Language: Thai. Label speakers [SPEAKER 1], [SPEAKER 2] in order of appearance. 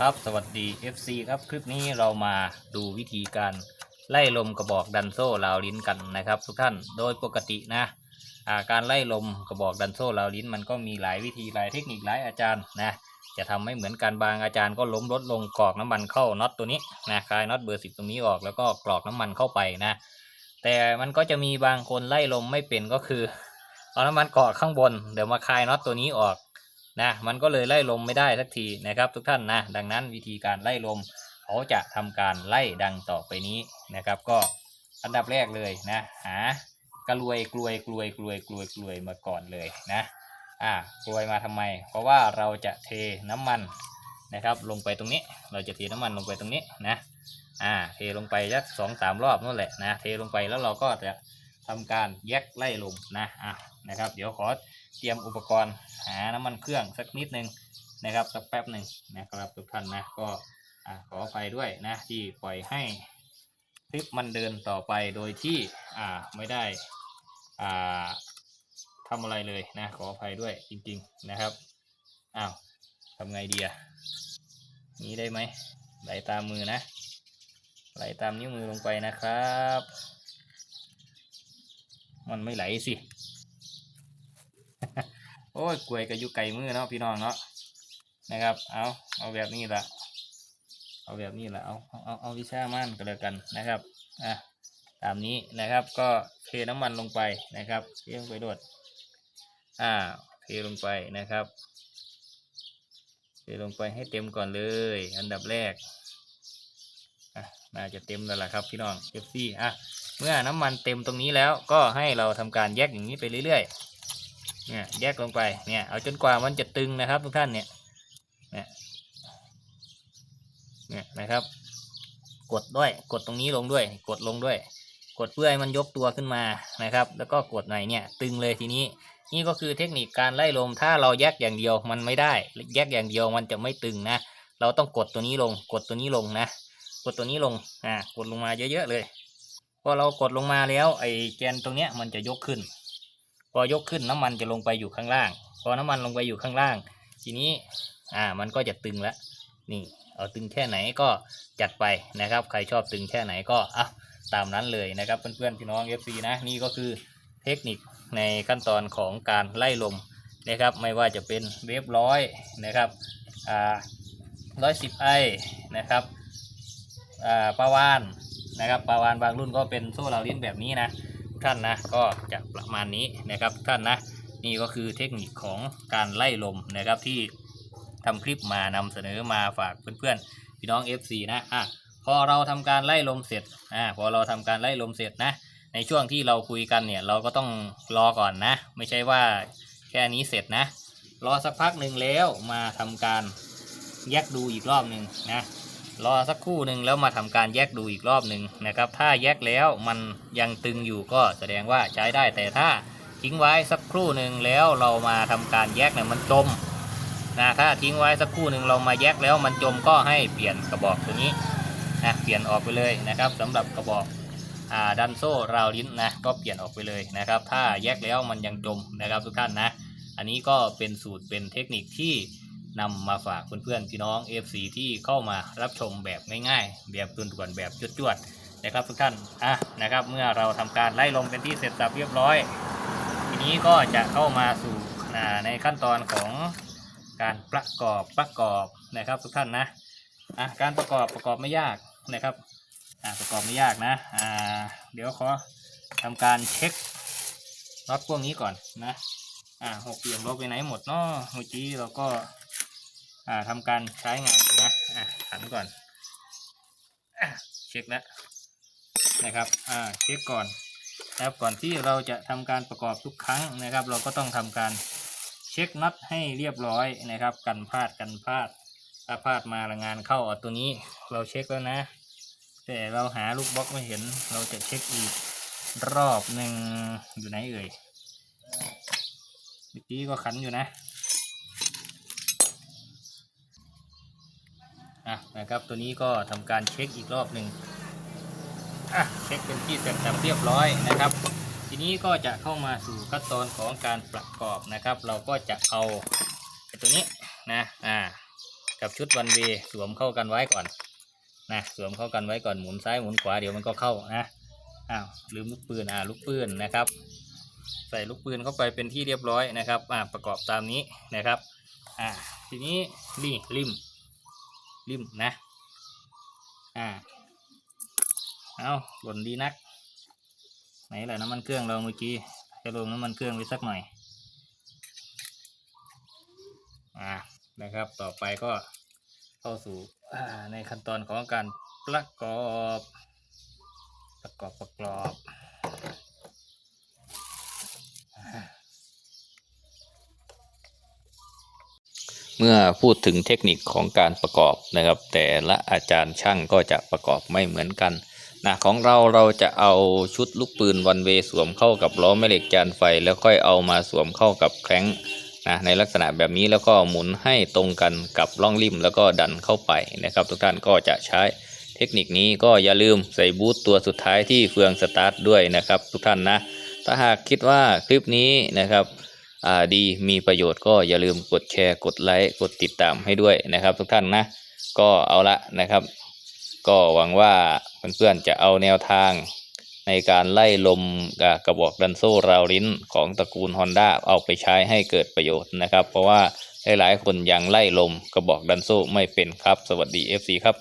[SPEAKER 1] ครับสวัสดี FC ครับคลิปนี้เรามาดูวิธีการไล่ลมกระบอกดันโซ่ราวลิ้นกันนะครับ ทุกท่านโดยปกตินะาการไล่ลมกระบอกดันโซ่ราวลิ้นมันก็มีหลายวิธีหลายเทคนิคหลายอาจารย์นะจะทำไม่เหมือนกันบางอาจารย์ก็ล้มรถลงกรอกน้ำมันเข้าน็อตตัวนี้นะคลายน็อตเบอร์สิบตรงนี้ออกแล้วก็กรอกน้ำมันเข้าไปนะ แต่มันก็จะมีบางคนไล่ลมไม่เป็นก็คือเอาน้ำมันกรอกข้างบนเดี๋ยวมาคลายน็อตตัวนี้ออก นะมันก็เลยไล่ลมไม่ได้สักทีนะครับ ทุกท่านนะดังนั้นวิธีการไล่ลมเขาจะทำการไล่ดังต่อไปนี้นะครับ ก็อันดับแรกเลยนะหากระลวยกลวยกลวยกลวยกลวยกลวยมาก่อนเลยนะอ่ากลวยมาทำไม เพราะว่าเราจะเทน้ำมันนะครับลงไปตรงนี้เราจะเทน้ำมันลงไปตรงนี้นะอ่าเทลงไปสักสองสามรอบนั่นแหละนะเทลงไปแล้วเราก็จะ ทำการแยกไล่ลมนะอะนะครับ เดี๋ยวขอเตรียมอุปกรณ์หาน้ำมันเครื่องสักนิดนึงนะครับสักแป๊บหนึ่งนะครับทุกท่านนะก็อ่าขออภัยด้วยนะที่ปล่อยให้คลิปมันเดินต่อไปโดยที่อ่าไม่ได้อ่าทำอะไรเลยนะขออภัยด้วยจริง ๆนะครับอ้าวทำไงดีอะนี้ได้ไหมไหลตามมือนะไหลตามนิ้วมือลงไปนะครับ มันไม่ไหลสิ โอ้ยกล้วยก็อยู่ไกลมือเนาะพี่น้องเนาะนะครับ เอาเอาแบบนี้ละเอาแบบนี้ละเอาเอาเอาเอาวิชามั่นก็แล้วกันนะครับอะตามนี้นะครับก็เทน้ำมันลงไปนะครับเทลงไปโดดอ่าเทลงไปนะครับเทลงไปให้เต็มก่อนเลย อันดับแรกอะน่าจะเต็มแล้วล่ะครับพี่น้องเอฟซีอะ เมื่อน้ำมันเต็มตรงนี้แล้วก็ให้เราทำการแยกอย่างนี้ไปเรื่อยๆเนี่ยแยกลงไปเนี่ยเอาจนกว่ามันจะตึงนะครับทุกท่านเนี่ยเนี่ยเนี่ยนะครับ กดด้วยกดตรงนี้ลงด้วย กดลงด้วย กดเพื่อให้มันยกตัวขึ้นมานะครับ แล้วก็กดหน่อยเนี่ย ตึงเลยทีนี้นี่ก็คือเทคนิคการไล่ลมถ้าเราแยกอย่างเดียวมันไม่ได้ แยกอย่างเดียวมันจะไม่ตึงนะ เราต้องกดตัวนี้ลง กดตัวนี้ลงนะ กดตัวนี้ลงอ่ากดลงมาเยอะๆเลย พอเรากดลงมาแล้วไอ้แกนตรงเนี้ยมันจะยกขึ้น พอยกขึ้นน้ำมันจะลงไปอยู่ข้างล่าง พอน้ำมันลงไปอยู่ข้างล่าง ทีนี้อ่ามันก็จะตึงแล้วนี่เอาตึงแค่ไหนก็จัดไปนะครับ ใครชอบตึงแค่ไหนก็อะตามนั้นเลยนะครับเพื่อนๆพี่น้อง FC นะนี่ก็คือเทคนิคในขั้นตอนของการไล่ลมนะครับ ไม่ว่าจะเป็นเวฟร้อยนะครับอ่าร้อยสิบไอนะครับอ่าปาวาน นะครับปลาวานบางรุ่นก็เป็นโซ่เหลาลิ้นแบบนี้นะท่านนะก็จะประมาณนี้นะครับท่านนะนี่ก็คือเทคนิคของการไล่ลมนะครับที่ทำคลิปมานำเสนอมาฝากเพื่อนๆพี่น้อง FC นะอะพอเราทำการไล่ลมเสร็จอ่าพอเราทำการไล่ลมเสร็จนะ ในช่วงที่เราคุยกันเนี่ยเราก็ต้องรอก่อนนะ ไม่ใช่ว่าแค่นี้เสร็จนะ รอสักพักหนึ่งแล้วมาทำการแยกดูอีกรอบหนึ่งนะ รอสักครู่หนึ่งแล้วมาทำการแยกดูอีกรอบหนึ่งนะครับ ถ้าแยกแล้วมันยังตึงอยู่ก็แสดงว่าใช้ได้แต่ถ้าทิ้งไว้สักครู่หนึ่งแล้วเรามาทำการแยกเนี่ยมันจมนะถ้าทิ้งไว้สักครู่หนึ่งเรามาแยกแล้วมันจมก็ให้เปลี่ยนกระบอกตัวนี้นะเปลี่ยนออกไปเลยนะครับสำหรับกระบอกอดันโซ่ราวลิ้นนะก็เปลี่ยนออกไปเลยนะครับ ถ้าแยกแล้วมันยังจมนะครับทุกท่านนะ อันนี้ก็เป็นสูตรเป็นเทคนิคที่ นำมาฝากเพื่อนๆพี่น้อง FC ที่เข้ามารับชมแบบง่ายๆ แบบด่วนๆแบบจวดๆนะครับทุกท่านอะนะครับ เมื่อเราทำการไล่ลมเป็นที่เสร็จสับเรียบร้อย ทีนี้ก็จะเข้ามาสู่ในขั้นตอนของการประกอบประกอบนะครับ ทุกท่านนะอะการประกอบประกอบไม่ยากนะครับอะประกอบไม่ยากนะอ่าเดี๋ยวขอทำการเช็คน็อตพวกนี้ก่อนนะอ่าหกเหลี่ยมเราไปไหนหมดเนาะเมื่อกี้เราก็ ทำการใช้งานอยู่นะอ่าหันก่อนเช็คแล้วนะครับอ่าเช็คก่อนนะครับก่อนที่เราจะทำการประกอบทุกครั้งนะครับ เราก็ต้องทำการเช็คน็อตให้เรียบร้อยนะครับ กันพลาดกันพลาดถ้าพลาดมาละงานเข้าเอาตัวนี้เราเช็คแล้วนะ แต่เราหาลูกบล็อกไม่เห็น เราจะเช็คอีกรอบหนึ่งอยู่ไหนเอ่ยเมื่อกี้ก็ขันอยู่นะ อะนะครับตัวนี้ก็ทำการเช็คอีกรอบหนึ่งอะเช็คเป็นที่เสร็จสับเรียบร้อยนะครับ ทีนี้ก็จะเข้ามาสู่ขั้นตอนของการประกอบนะครับ เราก็จะเอาตัวนี้นะอ่ากกับชุดวันเวสวมเข้ากันไว้ก่อนนะสวมเข้ากันไว้ก่อนหมุนซ้ายหมุนขวาเดี๋ยวมันก็เข้านะอ้าวลืมลูกปืนอ่าลูกปืนนะครับ ใส่ลูกปืนเข้าไปเป็นที่เรียบร้อยนะครับอ่าประกอบตามนี้นะครับอ่าทีนี้นี่ริม ริมนะ อ่า เอาหล่นดีนัก ไหนแหละน้ำมันเครื่องเราเมื่อกี้ จะลงน้ำมันเครื่องไว้สักหน่อย อ่า นะครับ ต่อไปก็เข้าสู่อ่าในขั้นตอนของการประกอบ ประกอบประกอบ
[SPEAKER 2] เมื่อพูดถึงเทคนิคของการประกอบนะครับ แต่ละอาจารย์ช่างก็จะประกอบไม่เหมือนกันนะของเราเราจะเอาชุดลูกปืนวันเวสวมเข้ากับล้อแม่เหล็กจานไฟ แล้วค่อยเอามาสวมเข้ากับแคร้งนะในลักษณะแบบนี้แล้วก็หมุนให้ตรงกันกับร่องริมแล้วก็ดันเข้าไปนะครับ ทุกท่านก็จะใช้เทคนิคนี้ก็อย่าลืมใส่บูตตัวสุดท้ายที่เฟืองสตาร์ทด้วยนะครับ ทุกท่านนะ ถ้าหากคิดว่าคลิปนี้นะครับ ดีมีประโยชน์ก็อย่าลืมกดแชร์กดไลค์กดติดตามให้ด้วยนะครับ ทุกท่านนะ ก็เอาละนะครับ ก็หวังว่าเพื่อนๆจะเอาแนวทางในการไล่ลมกับกระบอกดันโซ่ราวลิ้นของตระกูล Honda เอาไปใช้ให้เกิดประโยชน์นะครับ เพราะว่าหลายๆคนยังไล่ลมกระบอกดันโซ่ไม่เป็นครับ สวัสดี FC ครับ